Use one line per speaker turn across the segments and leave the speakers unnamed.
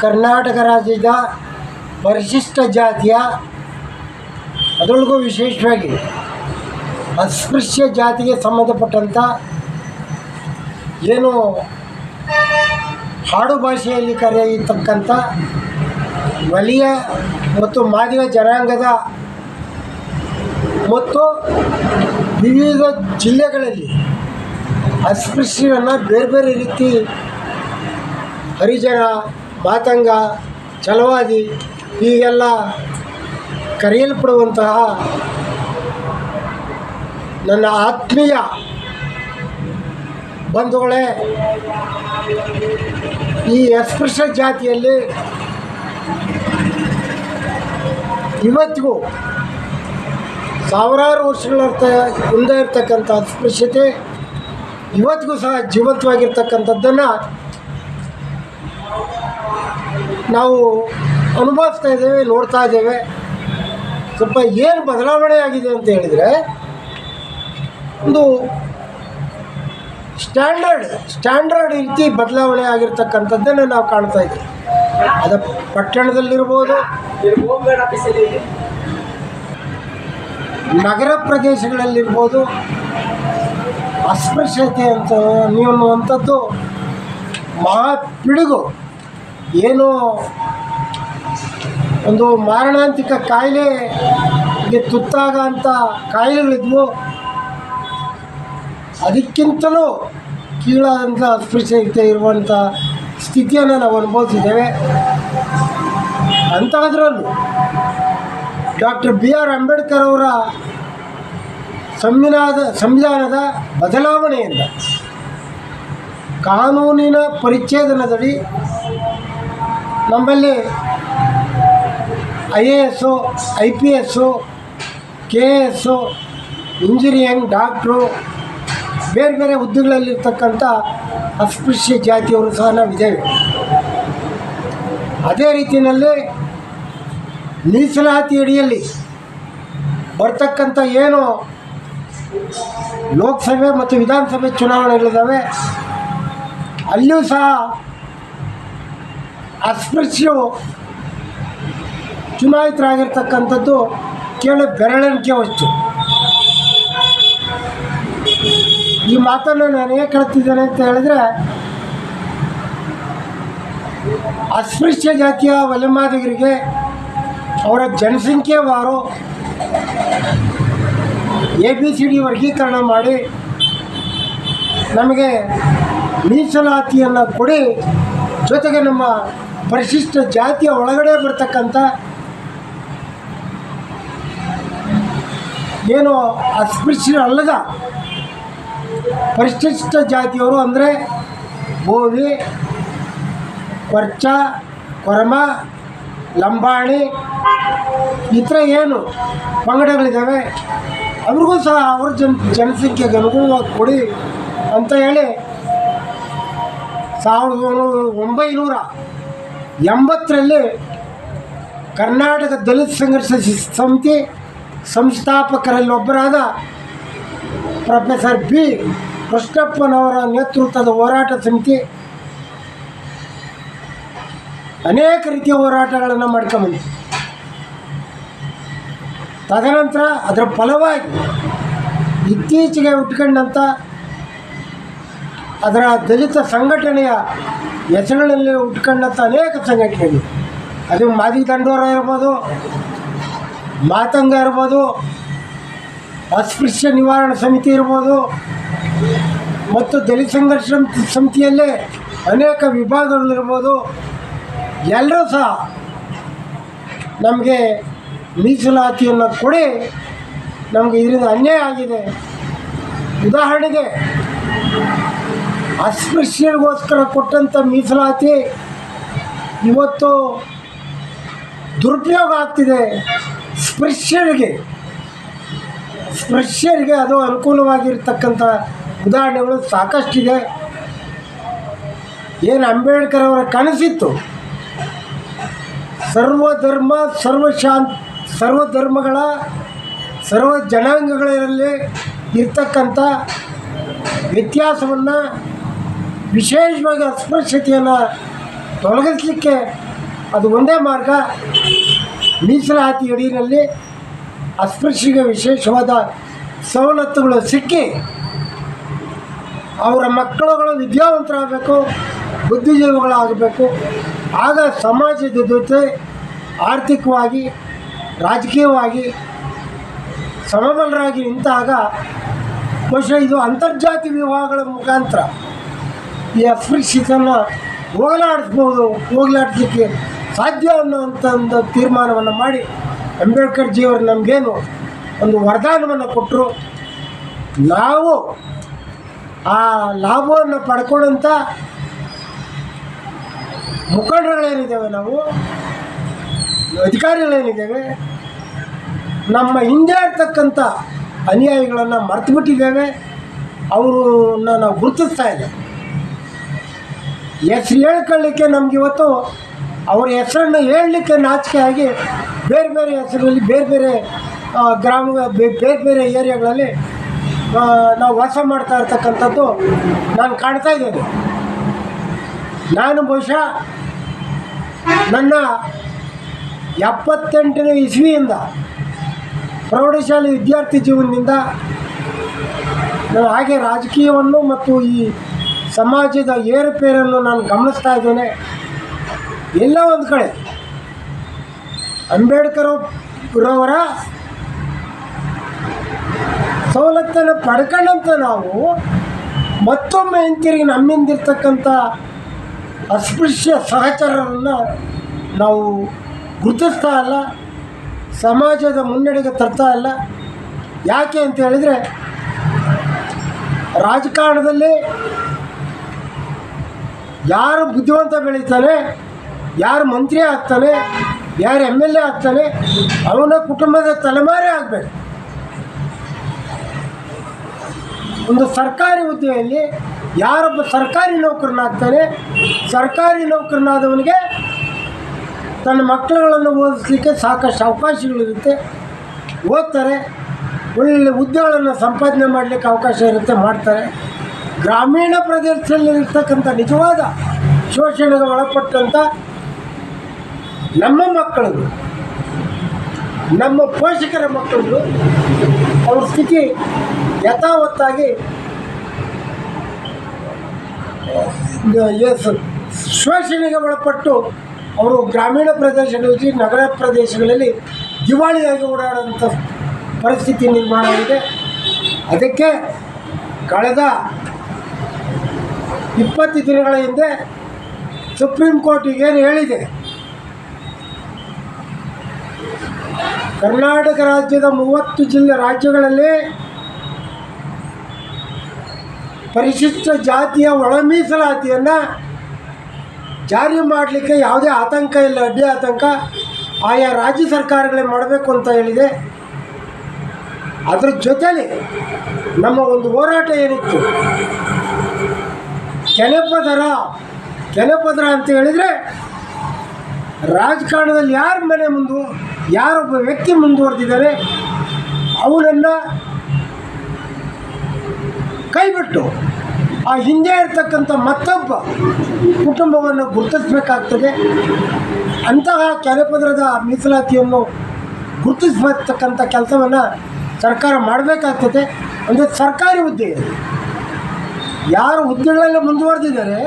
ಕರ್ನಾಟಕ ರಾಜ್ಯದ ಪರಿಶಿಷ್ಟ ಜಾತಿಯ, ಅದರೊಳಗೂ ವಿಶೇಷವಾಗಿ ಅಸ್ಪೃಶ್ಯ ಜಾತಿಗೆ ಸಂಬಂಧಪಟ್ಟಂಥ ಏನು ಹಾಡು ಭಾಷೆಯಲ್ಲಿ ಕರೆಯತಕ್ಕಂಥ ವಲಿಯ ಮತ್ತು ಮಾದಿಗ ಜನಾಂಗದ ಮತ್ತು ವಿವಿಧ ಜಿಲ್ಲೆಗಳಲ್ಲಿ ಅಸ್ಪೃಶ್ಯರನ್ನು ಬೇರೆ ಬೇರೆ ರೀತಿ ಹರಿಜನ ಮಾತಂಗ ಚಲವಾದಿ ಹೀಗೆಲ್ಲ ಕರೆಯಲ್ಪಡುವಂತಹ ನನ್ನ ಆತ್ಮೀಯ ಬಂಧುಗಳೇ, ಈ ಅಸ್ಪೃಶ್ಯ ಜಾತಿಯಲ್ಲಿ ಇವತ್ತಿಗೂ ಸಾವಿರಾರು ವರ್ಷಗಳ ಮುಂದೆ ಇರ್ತಕ್ಕಂಥ ಅಸ್ಪೃಶ್ಯತೆ ಇವತ್ತಿಗೂ ಸಹ ಜೀವಂತವಾಗಿರ್ತಕ್ಕಂಥದ್ದನ್ನು ನಾವು ಅನುಭವಿಸ್ತಾ ಇದ್ದೇವೆ, ನೋಡ್ತಾ ಇದ್ದೇವೆ. ಸ್ವಲ್ಪ ಏನು ಬದಲಾವಣೆ ಆಗಿದೆ ಅಂತ ಹೇಳಿದರೆ, ಒಂದು ಸ್ಟ್ಯಾಂಡರ್ಡ್ ಸ್ಟ್ಯಾಂಡರ್ಡ್ ರೀತಿ ಬದಲಾವಣೆ ಆಗಿರ್ತಕ್ಕಂಥದ್ದನ್ನು ನಾವು ಕಾಣ್ತಾ ಇದ್ದೀವಿ. ಅದು ಪಟ್ಟಣದಲ್ಲಿರ್ಬೋದು, ನಗರ ಪ್ರದೇಶಗಳಲ್ಲಿರ್ಬೋದು, ಅಸ್ಪೃಶ್ಯತೆ ಅಂತ ನೀವು ಮಹಾ ಪಿಡುಗು. ಏನು ಒಂದು ಮಾರಣಾಂತಿಕ ಕಾಯಿಲೆಗೆ ತುತ್ತಾಗ ಅಂತ ಕಾಯಿಲೆಗಳಿದ್ವು, ಅದಕ್ಕಿಂತಲೂ ಕೀಳಾದಂಥ ಅಸ್ಪೃಶ್ಯತೆ ಇರುವಂಥ ಸ್ಥಿತಿಯನ್ನು ನಾವು ಅನುಭವಿಸಿದ್ದೇವೆ. ಅಂಥದ್ರಲ್ಲೂ ಡಾಕ್ಟರ್ ಬಿ ಆರ್ ಅಂಬೇಡ್ಕರ್ ಅವರ ಸಂವಿಧಾನದ ಸಂವಿಧಾನದ ಬದಲಾವಣೆಯಿಂದ ಕಾನೂನಿನ ಪರಿಚ್ಛೇದನದಡಿ ನಮ್ಮಲ್ಲಿ I A S, I P S, K A S, engineering, doctor, ಬೇರೆ ಬೇರೆ ಹುದ್ದೆಗಳಲ್ಲಿರ್ತಕ್ಕಂಥ ಅಸ್ಪೃಶ್ಯ ಜಾತಿಯವರು ಸಹ ನಾವಿದ್ದೇವೆ. ಅದೇ ರೀತಿಯಲ್ಲಿ ಮೀಸಲಾತಿ ಅಡಿಯಲ್ಲಿ ಬರ್ತಕ್ಕಂಥ ಏನು ಲೋಕಸಭೆ ಮತ್ತು ವಿಧಾನಸಭೆ ಚುನಾವಣೆಗಳಿದ್ದಾವೆ, ಅಲ್ಲಿಯೂ ಸಹ ಅಸ್ಪೃಶ್ಯವು ಚುನಾಯಿತರಾಗಿರ್ತಕ್ಕಂಥದ್ದು ಕೇಳಿ ಬೆರಳಿಕೆ ವಸ್ತು. ಈ ಮಾತನ್ನು ನಾನು ಹೇಗೆ ಕೇಳ್ತಿದ್ದೇನೆ ಅಂತ ಹೇಳಿದ್ರೆ, ಅಸ್ಪೃಶ್ಯ ಜಾತಿಯ ವಲಮಾದಿಗರಿಗೆ ಅವರ ಜನಸಂಖ್ಯೆವಾರು ಎ ಬಿ ಸಿ ಡಿ ವರ್ಗೀಕರಣ ಮಾಡಿ ನಮಗೆ ಮೀಸಲಾತಿಯನ್ನು ಕೊಡಿ, ಜೊತೆಗೆ ನಮ್ಮ ಪರಿಶಿಷ್ಟ ಜಾತಿಯ ಒಳಗಡೆ ಬರ್ತಕ್ಕಂಥ ಏನು ಅಸ್ಪೃಶ್ಯ ಅಲ್ಲದ ಪರಿಶಿಷ್ಟ ಜಾತಿಯವರು ಅಂದರೆ ಬೋವಿ ಕೊರ್ಚ, ಕೊರಮ, ಲಂಬಾಣಿ, ಇತರ ಏನು ಪಂಗಡಗಳಿದ್ದಾವೆ, ಅವ್ರಿಗೂ ಸಹ ಅವ್ರ ಜನ ಜನಸಂಖ್ಯೆಗೆ ಅನುಗುಣವಾಗಿ ಕೊಡಿ ಅಂತ ಹೇಳಿ ಸಾವಿರದ ಒಂಬೈನೂರ ಎಂಬತ್ತರಲ್ಲಿ ಕರ್ನಾಟಕ ದಲಿತ ಸಂಘರ್ಷ ಸಮಿತಿ ಸಂಸ್ಥಾಪಕರಲ್ಲಿ ಒಬ್ಬರಾದ ಪ್ರೊಫೆಸರ್ ಬಿ. ಕೃಷ್ಣಪ್ಪನವರ ನೇತೃತ್ವದ ಹೋರಾಟ ಸಮಿತಿ ಅನೇಕ ರೀತಿಯ ಹೋರಾಟಗಳನ್ನು ಮಾಡ್ಕೊಂಬಂತು. ತದನಂತರ ಅದರ ಫಲವಾಗಿ ಇತ್ತೀಚೆಗೆ ಉಟ್ಕೊಂಡಂಥ ಅದರ ದಲಿತ ಸಂಘಟನೆಯ ಹೆಸರಿನಲ್ಲಿ ಹುಟ್ಕೊಂಡಂಥ ಅನೇಕ ಸಂಘಟನೆಗಳು. ಅದು ಮಾದಿ ದಂಡೋರ ಇರ್ಬೋದು, ಮಾತಂಗ ಇರ್ಬೋದು, ಅಸ್ಪೃಶ್ಯ ನಿವಾರಣಾ ಸಮಿತಿ ಇರ್ಬೋದು, ಮತ್ತು ದಲಿತ ಸಂಘರ್ಷ ಸಮಿತಿಯಲ್ಲೇ ಅನೇಕ ವಿಭಾಗಗಳಿರ್ಬೋದು ಎಲ್ಲರೂ ಸಹ ನಮಗೆ ಮೀಸಲಾತಿಯನ್ನು ಕೊಡಿ, ನಮಗೆ ಇದರಿಂದ ಅನ್ಯಾಯ ಆಗಿದೆ. ಉದಾಹರಣೆಗೆ ಅಸ್ಪೃಶ್ಯರಿಗೋಸ್ಕರ ಕೊಟ್ಟಂಥ ಮೀಸಲಾತಿ ಇವತ್ತು ದುರುಪಯೋಗ ಆಗ್ತಿದೆ. ಸ್ಪೃಶ್ಯರಿಗೆ ಸ್ಪೃಶ್ಯರಿಗೆ ಅದು ಅನುಕೂಲವಾಗಿರ್ತಕ್ಕಂಥ ಉದಾಹರಣೆಗಳು ಸಾಕಷ್ಟಿದೆ. ಏನು ಅಂಬೇಡ್ಕರ್ ಅವರ ಕನಸಿತ್ತು? ಸರ್ವಧರ್ಮ ಸರ್ವಶಾಂತ್ ಸರ್ವಧರ್ಮಗಳ ಸರ್ವ ಜನಾಂಗಗಳಲ್ಲಿ ಇರ್ತಕ್ಕಂಥ ವ್ಯತ್ಯಾಸವನ್ನು ವಿಶೇಷವಾಗಿ ಅಸ್ಪೃಶ್ಯತೆಯನ್ನು ತೊಲಗಿಸಲಿಕ್ಕೆ ಅದು ಒಂದೇ ಮಾರ್ಗ. ಮೀಸಲಾತಿ ಅಡಿಯಲ್ಲಿ ಅಸ್ಪೃಶ್ಯಗೆ ವಿಶೇಷವಾದ ಸವಲತ್ತುಗಳು ಸಿಕ್ಕಿ ಅವರ ಮಕ್ಕಳುಗಳು ವಿದ್ಯಾವಂತರಾಗಬೇಕು, ಬುದ್ಧಿಜೀವಿಗಳಾಗಬೇಕು. ಆಗ ಸಮಾಜದ ಜೊತೆ ಆರ್ಥಿಕವಾಗಿ, ರಾಜಕೀಯವಾಗಿ ಸಮಬಲರಾಗಿ ನಿಂತಾಗ ಬಹುಶಃ ಇದು ಅಂತರ್ಜಾತಿ ವಿವಾಹಗಳ ಮುಖಾಂತರ ಈ ಅಸ್ಪೃಶ್ಯತನ್ನು ಹೋಗಲಾಡಿಸ್ಬೋದು ಹೋಗಲಾಡಿಸ್ಲಿಕ್ಕೆ ಸಾಧ್ಯ ಅನ್ನೋಂಥ ಒಂದು ತೀರ್ಮಾನವನ್ನು ಮಾಡಿ ಅಂಬೇಡ್ಕರ್ ಜಿಯವರು ನಮಗೇನು ಒಂದು ವರದಾನವನ್ನು ಕೊಟ್ಟರು ನಾವು ಆ ಲಾಭವನ್ನು ಪಡ್ಕೊಳ್ಳೋಂಥ ಮುಖಂಡರುಗಳೇನಿದ್ದೇವೆ ನಾವು, ಅಧಿಕಾರಿಗಳೇನಿದ್ದೇವೆ, ನಮ್ಮ ಹಿಂದೆ ಇರ್ತಕ್ಕಂಥ ಅನುಯಾಯಿಗಳನ್ನು ಮರ್ತು ಬಿಟ್ಟಿದ್ದೇವೆ ಅವರನ್ನ ನಾವು ಗುರುತಿಸ್ತಾ ಇಲ್ಲ ಹೆಸ್ರು ಹೇಳ್ಕೊಳ್ಳಿಕ್ಕೆ ನಮ್ಗೆ ಇವತ್ತು ಅವ್ರ ಹೆಸರನ್ನು ಹೇಳಲಿಕ್ಕೆ ನಾಚಿಕೆ ಆಗಿ ಬೇರೆ ಬೇರೆ ಹೆಸರಲ್ಲಿ ಬೇರೆ ಬೇರೆ ಗ್ರಾಮ ಬೇರೆ ಬೇರೆ ಏರಿಯಾಗಳಲ್ಲಿ ನಾವು ವಾಸ ಮಾಡ್ತಾ ಇರ್ತಕ್ಕಂಥದ್ದು ನಾನು ಕಾಣ್ತಾ ಇದ್ದೇನೆ. ನಾನು ಬಹುಶಃ ನನ್ನ ಎಪ್ಪತ್ತೆಂಟನೇ ಇಸ್ವಿಯಿಂದ ಪ್ರೌಢಶಾಲೆ ವಿದ್ಯಾರ್ಥಿ ಜೀವನದಿಂದ ನಾನು ಹಾಗೆ ರಾಜಕೀಯವನ್ನು ಮತ್ತು ಈ ಸಮಾಜದ ಏರುಪೇರನ್ನು ನಾನು ಗಮನಿಸ್ತಾ ಇದ್ದೇನೆ. ಎಲ್ಲ ಒಂದು ಕಡೆ ಅಂಬೇಡ್ಕರ್ ರವರ ಸವಲತ್ತನ್ನು ಪಡ್ಕೊಂಡಂತ ನಾವು ಮತ್ತೊಮ್ಮೆ ಹಿಂತಿರುಗಿ ನಮ್ಮಿಂದಿರ್ತಕ್ಕಂಥ ಅಸ್ಪೃಶ್ಯ ಸಹಚರರನ್ನು ನಾವು ಗುರುತಿಸ್ತಾ ಇಲ್ಲ. ಸಮಾಜದ ಮುನ್ನಡೆಗೆ ತರ್ತಾ ಇಲ್ಲ. ಯಾಕೆ ಅಂತ ಹೇಳಿದರೆ ರಾಜಕಾರಣದಲ್ಲಿ ಯಾರು ಬುದ್ಧಿವಂತ ಬೆಳೀತಾನೆ, ಯಾರು ಮಂತ್ರಿ ಆಗ್ತಾನೆ, ಯಾರು ಎಂ ಎಲ್ ಎ ಆಗ್ತಾನೆ, ಅವನ ಕುಟುಂಬದ ತಲೆಮಾರೇ ಆಗಬೇಕು. ಒಂದು ಸರ್ಕಾರಿ ಹುದ್ದೆಯಲ್ಲಿ ಯಾರೊಬ್ಬ ಸರ್ಕಾರಿ ನೌಕರನಾಗ್ತಾನೆ, ಸರ್ಕಾರಿ ನೌಕರನಾದವನಿಗೆ ತನ್ನ ಮಕ್ಕಳುಗಳನ್ನು ಓದಿಸ್ಲಿಕ್ಕೆ ಸಾಕಷ್ಟು ಅವಕಾಶಗಳಿರುತ್ತೆ. ಓದ್ತಾರೆ, ಒಳ್ಳೆ ಹುದ್ದೆಗಳನ್ನು ಸಂಪಾದನೆ ಮಾಡಲಿಕ್ಕೆ ಅವಕಾಶ ಇರುತ್ತೆ, ಮಾಡ್ತಾರೆ. ಗ್ರಾಮೀಣ ಪ್ರದೇಶದಲ್ಲಿ ಇರ್ತಕ್ಕಂಥ ನಿಜವಾದ ಶೋಷಣೆಗೆ ಒಳಪಟ್ಟಂಥ ನಮ್ಮ ಮಕ್ಕಳು, ನಮ್ಮ ಪೋಷಕರ ಮಕ್ಕಳು, ಅವ್ರ ಸ್ಥಿತಿ ಯಥಾವತ್ತಾಗಿ ಶೋಷಣೆಗೆ ಒಳಪಟ್ಟು ಅವರು ಗ್ರಾಮೀಣ ಪ್ರದೇಶಗಳಲ್ಲಿ ನಗರ ಪ್ರದೇಶಗಳಲ್ಲಿ ದಿವಾಳಿಯಾಗಿ ಓಡಾಡುವಂಥ ಪರಿಸ್ಥಿತಿ ನಿರ್ಮಾಣ ಆಗಿದೆ. ಅದಕ್ಕೆ ಕಳೆದ ಇಪ್ಪತ್ತು ದಿನಗಳ ಹಿಂದೆ ಸುಪ್ರೀಂ ಕೋರ್ಟಿಗೆ ಏನು ಹೇಳಿದೆ? ಕರ್ನಾಟಕ ರಾಜ್ಯದ ಮೂವತ್ತು ಜಿಲ್ಲೆ ರಾಜ್ಯಗಳಲ್ಲಿ ಪರಿಶಿಷ್ಟ ಜಾತಿಯ ಒಳ ಮೀಸಲಾತಿಯನ್ನು ಜಾರಿ ಮಾಡಲಿಕ್ಕೆ ಯಾವುದೇ ಆತಂಕ ಇಲ್ಲ, ಅಡ್ಡಿ ಆತಂಕ. ಆಯಾ ರಾಜ್ಯ ಸರ್ಕಾರಗಳೇ ಮಾಡಬೇಕು ಅಂತ ಹೇಳಿದೆ. ಅದರ ಜೊತೆಲಿ ನಮ್ಮ ಒಂದು ಹೋರಾಟ ಏನಿತ್ತು? ಕೆನೆಪದರ ಜನಪದರ ಅಂತ ಹೇಳಿದರೆ ರಾಜಕಾರಣದಲ್ಲಿ ಯಾರ ಮನೆ ಮುಂದು, ಯಾರೊಬ್ಬ ವ್ಯಕ್ತಿ ಮುಂದುವರೆದಿದ್ದಾರೆ, ಅವನನ್ನು ಕೈಬಿಟ್ಟು ಆ ಹಿಂದೆ ಇರ್ತಕ್ಕಂಥ ಮತ್ತೊಬ್ಬ ಕುಟುಂಬವನ್ನು ಗುರುತಿಸಬೇಕಾಗ್ತದೆ ಅಂತಹ ಕೆರೆಪದರದ ಮೀಸಲಾತಿಯನ್ನು ಗುರುತಿಸತಕ್ಕಂಥ ಕೆಲಸವನ್ನು ಸರ್ಕಾರ ಮಾಡಬೇಕಾಗ್ತದೆ ಅಂದರೆ ಸರ್ಕಾರಿ ಹುದ್ದೆ. ಯಾರು ಹುದ್ದೆಗಳಲ್ಲಿ ಮುಂದುವರೆದಿದ್ದಾರೆ,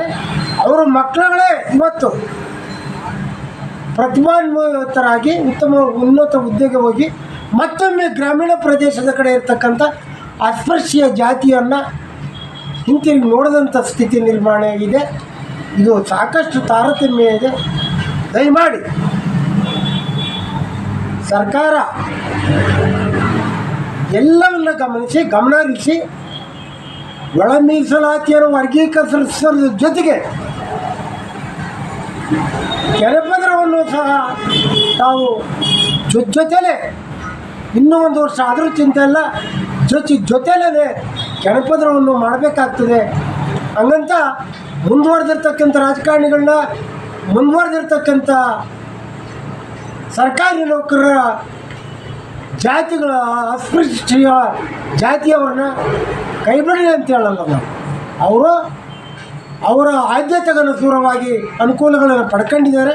ಅವರ ಮಕ್ಕಳುಗಳೇ ಇವತ್ತು ಪ್ರತಿಭಾನ್ವಿತರಾಗಿ ಉತ್ತಮ, ಉನ್ನತ ಹುದ್ದೆಗೆ ಹೋಗಿ ಮತ್ತೊಮ್ಮೆ ಗ್ರಾಮೀಣ ಪ್ರದೇಶದ ಕಡೆ ಇರ್ತಕ್ಕಂಥ ಅಸ್ಪೃಶ್ಯ ಜಾತಿಯನ್ನು ಹಿಂತಿರುಗಿ ನೋಡಿದಂಥ ಸ್ಥಿತಿ ನಿರ್ಮಾಣ ಆಗಿದೆ. ಇದು ಸಾಕಷ್ಟು ತಾರತಮ್ಯ ಇದೆ. ದಯಮಾಡಿ ಸರ್ಕಾರ ಎಲ್ಲವನ್ನ ಗಮನಿಸಿ, ಗಮನ ಹರಿಸಿ ಒಳ ಮೀಸಲಾತಿಯನ್ನು ವರ್ಗೀಕರಿಸೋದ್ರ ಜೊತೆಗೆ ಕೆರೆಪದರವನ್ನು ಸಹ ತಾವು ಜೊ- ಜೊತೆಲೇ ಇನ್ನೂ ಒಂದು ವರ್ಷ ಆದರೂ ಚಿಂತೆ ಇಲ್ಲ ಜೊತೆ ಜೊತೆಲೇ ಕೆರೆಪದರವನ್ನು ಮಾಡಬೇಕಾಗ್ತದೆ. ಹಂಗಂತ ಮುಂದುವರೆದಿರ್ತಕ್ಕಂಥ ರಾಜಕಾರಣಿಗಳನ್ನ ಮುಂದುವರೆದಿರ್ತಕ್ಕಂಥ ಸರ್ಕಾರಿ ನೌಕರರ ಜಾತಿಗಳ ಅಸ್ಪೃಶ್ಯ ಜಾತಿಯವ್ರನ್ನ ಕೈಬಿಡಿ ಅಂತ ಹೇಳಲ್ಲ ನಾವು ಅವರು ಅವರ ಆದ್ಯತೆಗನುಸಾರವಾಗಿ ಅನುಕೂಲಗಳನ್ನು ಪಡ್ಕೊಂಡಿದ್ದಾರೆ.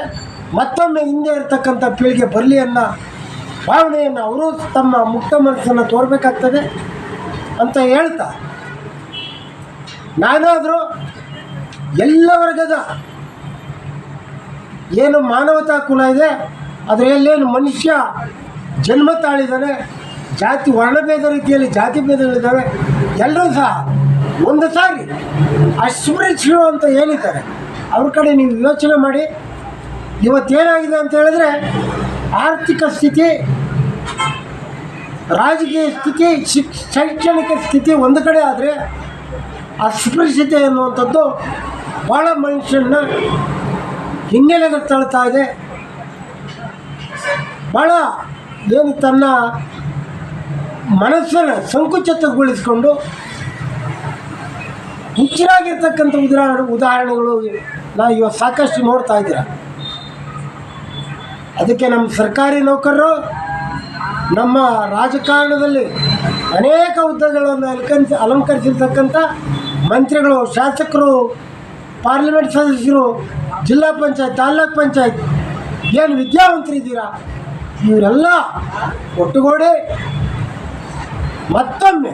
ಮತ್ತೊಮ್ಮೆ ಹಿಂದೆ ಇರತಕ್ಕಂಥ ಪೀಳಿಗೆ ಬರಲಿ ಅನ್ನೋ ಭಾವನೆಯನ್ನು ಅವರು ತಮ್ಮ ಮುಕ್ತ ಮನಸ್ಸನ್ನು ತೋರಬೇಕಾಗ್ತದೆ ಅಂತ ಹೇಳ್ತಾ. ನಾನಾದರೂ ಎಲ್ಲ ವರ್ಗದ ಏನು ಮಾನವತಾ ಕುಲ ಇದೆ ಅದರಲ್ಲೇನು ಮನುಷ್ಯ ಜನ್ಮ ತಾಳಿದ್ದಾರೆ ಜಾತಿ ವರ್ಣಭೇದ ರೀತಿಯಲ್ಲಿ ಜಾತಿ ಭೇದಗಳಿದ್ದಾವೆ. ಎಲ್ಲರೂ ಸಹ ಒಂದು ಸಾರಿ ಅಸ್ಪೃಶ್ಯರು ಅಂತ ಏನಿದ್ದಾರೆ, ಅವ್ರ ಕಡೆ ನೀವು ಯೋಚನೆ ಮಾಡಿ. ಇವತ್ತೇನಾಗಿದೆ ಅಂತ ಹೇಳಿದ್ರೆ ಆರ್ಥಿಕ ಸ್ಥಿತಿ, ರಾಜಕೀಯ ಸ್ಥಿತಿ ಶಿಕ್ ಶೈಕ್ಷಣಿಕ ಸ್ಥಿತಿ ಒಂದು ಕಡೆ ಆದರೆ ಅಸ್ಪೃಶ್ಯತೆ ಅನ್ನುವಂಥದ್ದು ಭಾಳ ಮನುಷ್ಯನ ಹಿನ್ನೆಲೆಗೆ ತಳ್ತಾ ಇದೆ. ಭಾಳ ಏನು ತನ್ನ ಮನಸ್ಸನ್ನು ಸಂಕುಚಿತಗೊಳಿಸಿಕೊಂಡು ಹುಚ್ಚರಾಗಿರ್ತಕ್ಕಂಥ ಉದಾಹರಣೆ ಉದಾಹರಣೆಗಳು ನಾ ಇವತ್ತು ಸಾಕಷ್ಟು ನೋಡ್ತಾ ಇದ್ದೀರ? ಅದಕ್ಕೆ ನಮ್ಮ ಸರ್ಕಾರಿ ನೌಕರರು ನಮ್ಮ ರಾಜಕಾರಣದಲ್ಲಿ ಅನೇಕ ಹುದ್ದೆಗಳನ್ನು ಅಲಂಕರಿಸಿ ಅಲಂಕರಿಸಿರ್ತಕ್ಕಂಥ ಮಂತ್ರಿಗಳು, ಶಾಸಕರು, ಪಾರ್ಲಿಮೆಂಟ್ ಸದಸ್ಯರು, ಜಿಲ್ಲಾ ಪಂಚಾಯತ್ ತಾಲ್ಲೂಕು ಪಂಚಾಯತ್, ಏನು ವಿದ್ಯಾವಂತರಿದ್ದೀರಾ? ಇವರೆಲ್ಲ ಒಟ್ಟುಗೂಡಿ ಮತ್ತೊಮ್ಮೆ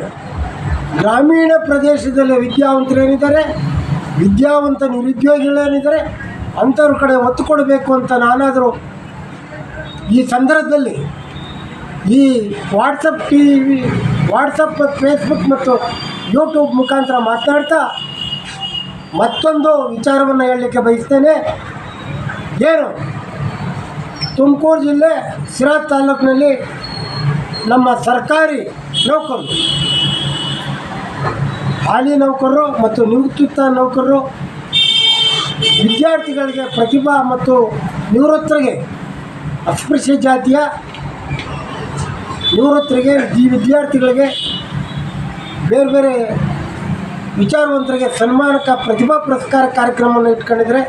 ಗ್ರಾಮೀಣ ಪ್ರದೇಶದಲ್ಲಿ ವಿದ್ಯಾವಂತರೇನಿದ್ದಾರೆ, ವಿದ್ಯಾವಂತ ನಿರುದ್ಯೋಗಿಗಳೇನಿದ್ದಾರೆ, ಅಂಥವ್ರ ಕಡೆ ಒತ್ತು ಕೊಡಬೇಕು ಅಂತ ನಾನಾದರೂ ಈ ಸಂದರ್ಭದಲ್ಲಿ ಈ ವಾಟ್ಸಪ್ ಟಿ ವಿ ವಾಟ್ಸಪ್ ಮತ್ತು ಫೇಸ್ಬುಕ್ ಮತ್ತು ಯೂಟ್ಯೂಬ್ ಮುಖಾಂತರ ಮಾತನಾಡ್ತಾ ಮತ್ತೊಂದು ವಿಚಾರವನ್ನು ಹೇಳಲಿಕ್ಕೆ ಬಯಸ್ತೇನೆ. ಏನು? ತುಮಕೂರು ಜಿಲ್ಲೆ ಸಿರಾ ತಾಲೂಕಿನಲ್ಲಿ ನಮ್ಮ ಸರ್ಕಾರಿ ನೌಕರರು, ಹಾಲಿ ನೌಕರರು ಮತ್ತು ನಿವೃತ್ತ ನೌಕರರು ವಿದ್ಯಾರ್ಥಿಗಳಿಗೆ ಪ್ರತಿಭಾ ಮತ್ತು ನಿವೃತ್ತರಿಗೆ ಅಸ್ಪೃಶ್ಯ ಜಾತಿಯ ನಿವೃತ್ತರಿಗೆ ವಿದ್ಯಾರ್ಥಿಗಳಿಗೆ ಬೇರೆ ಬೇರೆ ವಿಚಾರವಂತರಿಗೆ ಸನ್ಮಾನಕ ಪ್ರತಿಭಾ ಪುರಸ್ಕಾರ ಕಾರ್ಯಕ್ರಮವನ್ನು ಇಟ್ಕೊಂಡಿದ್ರೆ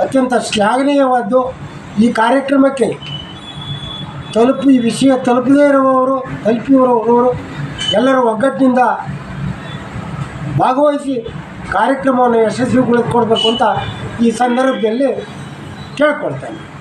ಅತ್ಯಂತ ಶ್ಲಾಘನೀಯವಾದ್ದು ಈ ಕಾರ್ಯಕ್ರಮಕ್ಕೆ ತಲುಪಿ ಈ ವಿಷಯ ತಲುಪದೇ ಇರುವವರು ತಲುಪಿರುವವರು ಎಲ್ಲರೂ ಒಗ್ಗಟ್ಟಿನಿಂದ ಭಾಗವಹಿಸಿ ಕಾರ್ಯಕ್ರಮವನ್ನು ಯಶಸ್ವಿಗೊಳಿಸ್ಕೊಡ್ಬೇಕು ಅಂತ ಈ ಸಂದರ್ಭದಲ್ಲಿ ಕೇಳ್ಕೊಳ್ತೇನೆ.